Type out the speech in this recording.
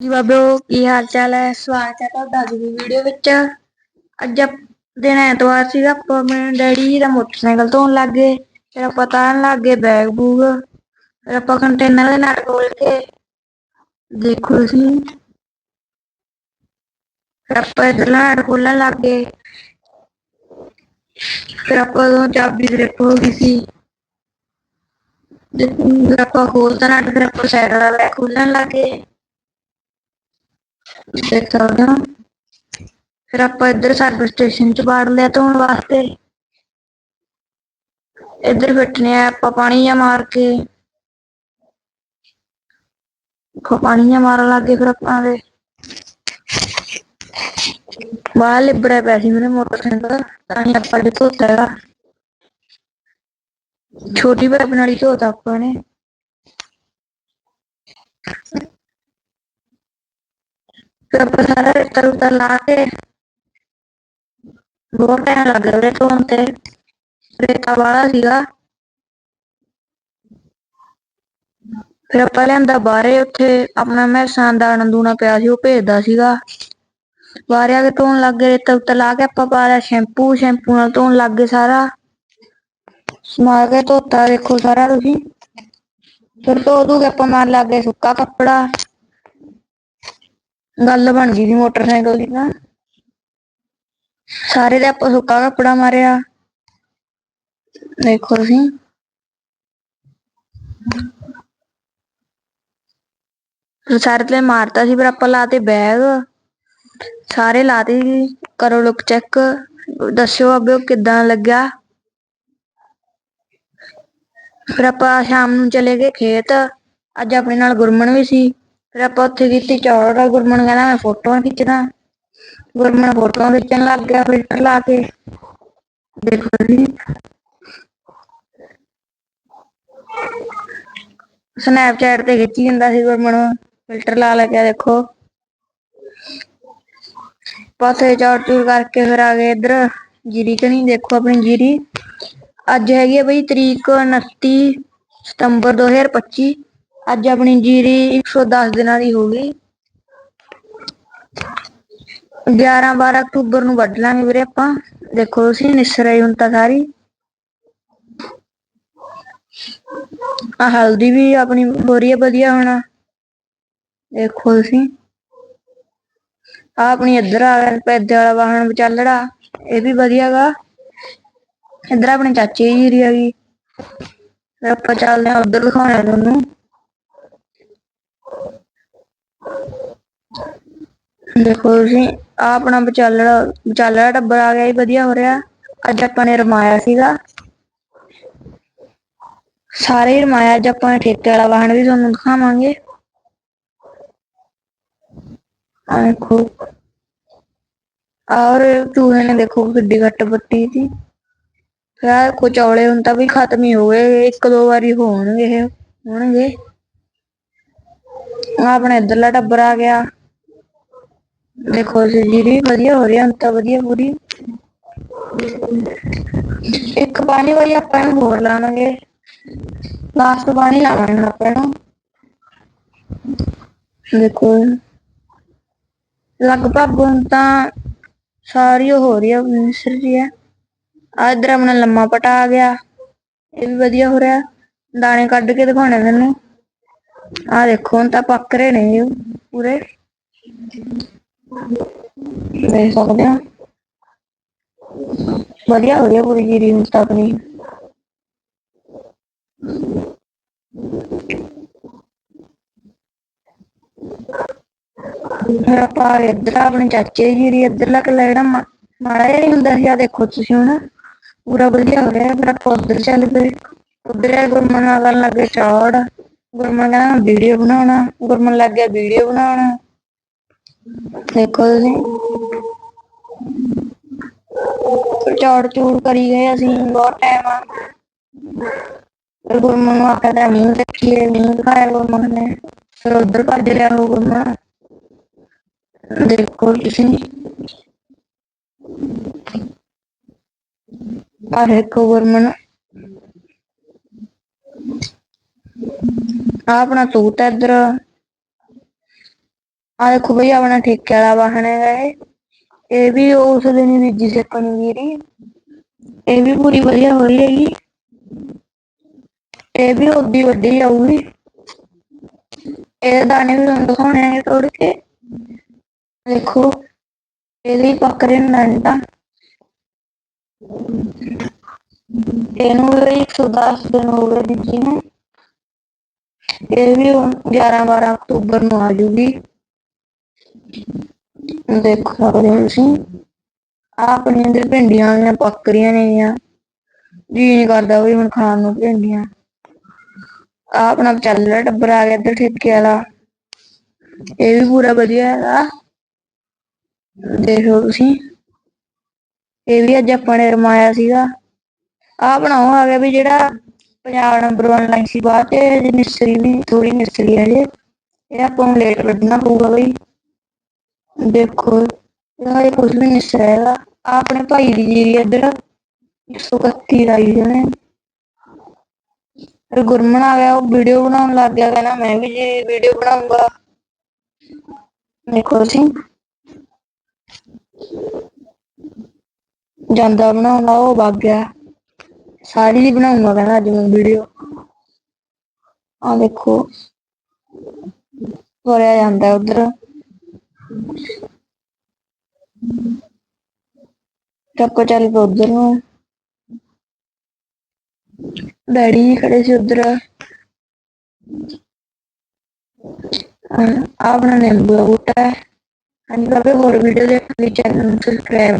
ਜੀ ਬਾਬਿਓ ਕੀ ਹਾਲ ਚਾਲ ਹੈ? ਸਵਾਗਤ ਹੈ ਤੁਹਾਡਾ ਅੱਜ ਦੀ ਵੀਡੀਓ ਵਿੱਚ। ਅੱਜ ਦਿਨ ਐਤਵਾਰ ਸੀਗਾ, ਆਪਾਂ ਆਪਣੇ ਡੈਡੀ ਜੀ ਦਾ ਮੋਟਰਸਾਈਕਲ ਧੋਣ ਲੱਗ ਗਏ। ਫਿਰ ਆਪਾਂ ਤਾਰਨ ਲੱਗ ਗਏ ਬੈਗ ਬੂਗ। ਫਿਰ ਆਪਾਂ ਕੰਟੇਨਰ ਦੇ ਨਾਲ ਖੋਲ ਕੇ ਦੇਖੋ ਤੁਸੀਂ। ਫਿਰ ਆਪਾਂ ਇਧਰ ਨਾਲ ਖੋਲਣ ਲੱਗ ਗਏ। ਫਿਰ ਆਪਾਂ ਤੋਂ ਚਾਬੀ ਗ੍ਰਿਪ ਹੋ ਗਈ ਸੀ। ਤੇ ਫਿਰ ਆਪਾਂ ਖੋਲਦਾ ਨਾ ਫਿਰ ਆਪਾਂ ਸਾਈਡ ਵਾਲਾ ਖੋਲਣ ਲੱਗ ਗਏ। ਦੇਖ ਸਕਦੇ ਹੋ ਫਿਰ ਆਪਾਂ ਇੱਧਰ ਸਰਵਿਸ ਸਟੇਸ਼ਨ ਚ ਬਾੜ ਲਿਆ ਧੋਣ ਵਾਸਤੇ। ਇੱਧਰ ਫਿੱਟਨੇ ਆ ਆਪਾਂ ਪਾਣੀ ਜਾਂ ਮਾਰ ਕੇ। ਦੇਖੋ ਪਾਣੀ ਜਾਂ ਮਾਰਨ ਲੱਗੇ ਫਿਰ ਆਪਾਂ ਦੇ। ਬਾਹਰ ਲਿਬੜਾ ਪਿਆ ਸੀ ਮੇਰੇ ਮੋਟਰਸਾਈਕਲ ਤਾਂ ਹੀ ਆਪਾਂ ਨੇ ਧੋਤਾ ਹੈਗਾ। ਛੋਟੀ ਬਰਬ ਨਾਲ ਹੀ ਧੋਤਾ ਆਪਾਂ ਨੇ। ਫਿਰ ਆਪਾਂ ਸਾਰਾ ਰੇਤਾ ਰੂਤਾ ਲਾ ਕੇ ਬਹੁਤ ਟਾਈਮ ਲੱਗ ਰਿਹਾ ਧੋਣ ਤੇ ਰੇਤਾ ਵਾਲਾ ਸੀਗਾ ਫਿਰ ਆਪਾਂ ਲਿਆਂਦਾ ਬਾਹਰੇ ਉੱਥੇ ਆਪਣਾ ਮੈਸਾਂ ਦਾ ਨੰਦੂਣਾ ਪਿਆ ਸੀ ਉਹ ਭੇਜਦਾ ਸੀਗਾ ਬਾਹਰ ਆ ਕੇ ਧੋਣ ਲੱਗ ਗਏ ਰੇਤਾ ਉੱਤੇ ਲਾ ਕੇ ਆਪਾਂ ਪਾ ਲਿਆ ਸ਼ੈਂਪੂ ਸ਼ੈਂਪੂ ਨਾਲ ਧੋਣ ਲੱਗ ਗਏ ਸਾਰਾ ਸਮਾ ਕੇ ਧੋਤਾ ਦੇਖੋ ਸਾਰਾ ਤੁਸੀਂ ਫਿਰ ਧੋ ਧੂ ਕੇ ਆਪਾਂ ਮਾਰ ਲੱਗ ਗਏ ਸੁੱਕਾ ਕੱਪੜਾ ਗੱਲ ਬਣ ਗਈ ਸੀ ਮੋਟਰਸਾਈਕਲ ਦੀ ਤਾਂ ਸਾਰੇ ਦੇ ਆਪਾਂ ਸੁੱਕਾ ਕੱਪੜਾ ਮਾਰਿਆ। ਦੇਖੋ ਤੁਸੀਂ। ਸਾਰੇ ਤੇ ਮਾਰਤਾ ਸੀ, ਫਿਰ ਆਪਾਂ ਲਾਤੇ ਬੈਗ। ਸਾਰੇ ਲਾਤੇ ਸੀ। ਕਰੋ ਲੁੱਕ ਚੈੱਕ ਦੱਸਿਓ ਅੱਗੇ ਕਿਦਾਂ ਲੱਗਿਆ। ਫਿਰ ਆਪਾਂ ਸ਼ਾਮ ਨੂੰ ਚਲੇ ਗਏ ਖੇਤ। ਅੱਜ ਆਪਣੇ ਨਾਲ ਗੁਰਮਨ ਵੀ ਸੀ। ਫਿਰ ਆਪਾਂ ਉੱਥੇ ਕੀਤੀ ਚੌੜ ਗੁਰਮਨ ਕਹਿੰਦਾ ਮੈਂ ਫੋਟੋਆਂ ਖਿੱਚਦਾ। ਗੁਰਮਨ ਫੋਟੋਆਂ ਖਿੱਚਣ ਲੱਗ ਗਿਆ ਫਿਲਟਰ ਲਾ ਕੇ। ਦੇਖੋ ਜੀ। ਸਨੈਪਚੈਟ ਤੇ ਖਿੱਚੀ ਜਾਂਦਾ ਸੀ ਗੁਰਮਨ ਫਿਲਟਰ ਲਾ ਲੈ ਕੇ ਦੇਖੋ। ਪਾਸੇ ਚੌੜ ਚੂੜ ਕਰਕੇ ਫਿਰ ਆ ਗਏ ਇੱਧਰ। ਜੀਰੀ ਕਣੀ ਦੇਖੋ ਆਪਣੀ ਜੀਰੀ। ਅੱਜ ਹੈਗੀ ਆ ਬਈ ਤਰੀਕ 29 ਸਤੰਬਰ 2025 ਅੱਜ ਆਪਣੀ ਜੀਰੀ 110 ਦਿਨਾਂ ਦੀ ਹੋ ਗਈ। 11 12 ਅਕਤੂਬਰ ਨੂੰ ਵੱਢ ਲਾਂਗੇ ਵੀਰੇ ਆਪਾਂ। ਦੇਖੋ ਤੁਸੀਂ, ਨਿਸਰ ਆਈ ਹੁਣ ਤਾਂ ਸਾਰੀ। ਆ ਹਲਦੀ ਵੀ ਆਪਣੀ ਹੋ ਰਹੀ ਹੈ ਵਧੀਆ ਹੁਣ। ਦੇਖੋ ਤੁਸੀਂ। ਆ ਆਪਣੀ ਇੱਧਰ ਆ ਗਿਆ, ਪੈਦੇ ਵਾਲਾ ਵਾਹਣ ਵਿਚਾਲੜਾ, ਇਹ ਵੀ ਵਧੀਆ ਗਾ। ਇੱਧਰ ਆਪਣੇ ਚਾਚੇ ਜੀ ਦੀ ਹੈਗੀ ਫਿਰ ਆਪਾਂ ਚੱਲਦੇ ਆ ਉਧਰ ਦਿਖਾਉਣਾ ਤੁਹਾਨੂੰ। ਦੇਖੋ ਤੁਸੀਂ ਆ ਆਪਣਾ ਵਿਚਾਲੜਾ ਵਿਚਾਲੜਾ ਟੱਬਰ ਆ ਗਿਆ ਇਹ ਵਧੀਆ ਹੋ ਰਿਹਾ। ਅੱਜ ਆਪਾਂ ਨੇ ਰਮਾਇਆ ਸੀਗਾ। ਸਾਰੇ ਹੀ ਰਮਾਇਆ, ਅੱਜ ਆਪਾਂ ਠੇਕੇ ਵਾਲਾ ਵਾਹਣ ਵੀ ਤੁਹਾਨੂੰ ਦਿਖਾਵਾਂਗੇ। ਆ ਦੇਖੋ। ਔਰ ਚੂਹੇ ਨੇ ਦੇਖੋ ਕਿੱਡੀ ਘੱਟ ਬੱਟੀ ਸੀ ਫਿਰ ਆਹ ਚੌਲੇ ਹੁਣ ਤਾਂ ਵੀ ਖਤਮ ਹੀ ਹੋ ਗਏ, ਇੱਕ ਦੋ ਵਾਰੀ ਹੋਣਗੇ ਇਹ, ਹੋਣਗੇ। ਆਹ ਆਪਣਾ ਇੱਧਰਲਾ ਟੱਬਰ ਆ ਗਿਆ। ਦੇਖੋ ਜੀ ਵਧੀਆ ਹੋ ਰਹੀ ਹੈ ਤਾਂ ਵਧੀਆ ਪੂਰੀ। ਇੱਕ ਪਾਣੀ ਵਾਲੀ ਆਪਾਂ ਨੂੰ ਹੋਰ ਲਾਵਾਂਗੇ ਲਾਸਟ ਪਾਣੀ ਲਾਵਾਂਗੇ ਆਪਾਂ ਨੂੰ ਦੇਖੋ ਲਗਭਗ ਹੁਣ ਤਾਂ ਸਾਰੀ ਉਹ ਹੋ ਰਹੀ ਹੈ ਮਿਸਰ ਰਹੀ ਹੈ ਆ ਆਪਣਾ ਲੰਮਾ ਪਟਾ ਆ ਗਿਆ। ਇਹ ਵੀ ਵਧੀਆ ਹੋ ਰਿਹਾ। ਦਾਣੇ ਕੱਢ ਕੇ ਦਿਖਾਉਣੇ ਮੈਨੂੰ ਆ ਦੇਖੋ, ਹੁਣ ਤਾਂ ਪੱਕ ਰਹੇ ਨੇ ਪੂਰੇ। ਦੇ ਸਕਦੇ ਹੋ ਵਧੀਆ ਹੋ ਰਹੀ ਪੂਰੀ ਜੀਰੀ ਹੁਣ ਤਾਂ ਆਪਣੀ ਫਿਰ ਆਪਾਂ ਇੱਧਰ ਆਪਣੇ ਚਾਚੇ ਜੀਰੀ ਦੀ ਇੱਧਰਲਾ ਕੱਲਾ ਜਿਹੜਾ ਮਾੜਾ ਜਿਹਾ ਹੀ ਹੁੰਦਾ ਸੀ ਆ ਦੇਖੋ ਤੁਸੀਂ ਹੁਣ। ਪੂਰਾ ਵਧੀਆ ਹੋ ਗਿਆ ਫਿਰ ਆਪਾਂ ਉੱਧਰ ਚੱਲ ਪਏ ਉੱਧਰ ਗੁਰਮਨ ਨਾਲ ਕਰਨ ਲੱਗੇ ਚੌੜ। ਗੁਰਮਨ ਕਹਿੰਦਾ ਵੀਡੀਓ ਬਣਾਉਣਾ, ਗੁਰਮਨ ਲੱਗ ਗਿਆ ਵੀਡੀਓ ਬਣਾਉਣਾ। ਦੇਖੋ ਤੁਸੀਂ ਚੌੜ ਚੂੜ ਕਰੀ ਗਏ ਅਸੀਂ, ਬਹੁਤ ਟਾਈਮ ਆ। ਗੁਰਮਨ ਨੂੰ ਆਖਿਆ ਮੂੰਹ ਦੇਖੀਏ, ਮੂੰਹ ਦਿਖਾਇਆ ਗੁਰਮਨ ਨੇ। ਫਿਰ ਉੱਧਰ ਭੱਜ ਲਿਆ ਉਹ ਗੁਰਮਨ ਦੇਖੋ ਤੁਸੀਂ। ਆ ਦੇਖੋ ਗੁਰਮਨ ਆਪਣਾ ਤੂਤ ਇੱਧਰ। ਆ ਦੇਖੋ ਬਈ ਆਪਣਾ ਠੇਕੇ ਵਾਲਾ ਵਾਹਣ ਹੈਗਾ ਇਹ ਇਹ ਵੀ ਉਸ ਦਿਨ ਹੀ ਬੀਜੀ ਸੀ ਆਪਾਂ ਨੇ ਵੀਰੀ ਇਹ ਵੀ ਪੂਰੀ ਵਧੀਆ ਹੋ ਰਹੀ ਹੈਗੀ ਇਹ ਵੀ ਉਦੀ ਵੱਡੀ ਜਾਊਗੀ ਇਹ ਦਾਣੇ ਵੀ ਤੁਹਾਨੂੰ ਦਿਖਾਉਣੇ ਨੇ ਤੋੜ ਕੇ ਦੇਖੋ ਇਹਦੀ ਪੱਕ ਰਹੇ ਨੇ ਤਾਂ ਇਹਨੂੰ ਵੀ 110 ਦਿਨ ਹੋ ਗਏ ਬੀਜੀ ਨੂੰ ਇਹ ਵੀ 11 12 ਅਕਤੂਬਰ ਨੂੰ ਆ ਜੂਗੀ ਦੇਖੋ ਸਕਦੇ ਹੋ ਤੁਸੀਂ ਆਹ ਆਪਣੀਆਂ ਭਿੰਡੀਆਂ ਆਈਆਂ ਪੱਕ ਰਹੀਆਂ ਨੇਗੀਆਂ ਜੀ ਨਹੀਂ ਕਰਦਾ ਵੀ ਹੁਣ ਖਾਣ ਨੂੰ ਭਿੰਡੀਆਂ। ਆ ਆਪਣਾ ਚੱਲ ਟੱਬਰ ਆ ਗਿਆ ਇੱਧਰ ਠੇਕੇ ਵਾਲਾ। ਇਹ ਵੀ ਪੂਰਾ ਵਧੀਆ ਹੈਗਾ। ਦੇਖੋ ਤੁਸੀਂ। ਇਹ ਵੀ ਅੱਜ ਆਪਾਂ ਨੇ ਰਮਾਇਆ ਸੀਗਾ। ਆ ਉਹ ਆ ਗਿਆ ਵੀ ਜਿਹੜਾ ਪੰਜਾਬ ਨੰਬਰ 1 ਲਾਈਨ ਸੀ ਬਾਅਦ ਤੇ ਨਿਸਰੀ ਵੀ ਥੋੜੀ ਨਿਸਰੀ ਹੈ ਇਹ ਆਪਾਂ ਨੂੰ ਲੇਟ ਕੱਢਣਾ ਪਊਗਾ ਬਈ। ਦੇਖੋ ਇਹਦਾ ਇਹ ਕੁਝ ਵੀ ਨਹੀਂ ਸਹਿਗਾ ਆਹ ਆਪਣੇ ਭਾਈ ਦੀ ਜੀਰੀ ਇੱਧਰ 131 ਰਾਈ ਜਣੇ ਫਿਰ ਗੁਰਮਨ ਆ ਗਿਆ, ਉਹ ਵੀਡੀਓ ਬਣਾਉਣ ਲੱਗ ਗਿਆ, ਕਹਿੰਦਾ ਮੈਂ ਵੀ ਜੀ ਵੀਡੀਓ ਬਣਾਉਂਗਾ। ਦੇਖੋ ਤੁਸੀਂ। ਜਾਂਦਾ ਬਣਾਉਂਦਾ, ਉਹ ਵਗ ਗਿਆ। ਸਾਰੀ ਦੀ ਬਣਾਉਂਗਾ ਕਹਿੰਦਾ ਅੱਜ ਮੈਂ ਵੀਡੀਓ ਆ ਦੇਖੋ। ਵਰਿਆ ਜਾਂਦਾ ਉਧਰ। ਟੱਪੋ ਚੱਲ ਪਏ ਉਧਰ ਨੂੰ। ਡੈਡੀ ਜੀ ਖੜੇ ਸੀ ਉਧਰ। ਆਪਣਾ ਨਿੰਬੂ ਦਾ ਬੂਟਾ। ਹੈ ਹਾਂਜੀ ਬਾਬੇ, ਹੋਰ ਵੀਡੀਓ ਦੇਖਣ ਲਈ ਚੈਨਲ ਨੂੰ ਸਬਸਕ੍ਰਾਈਬ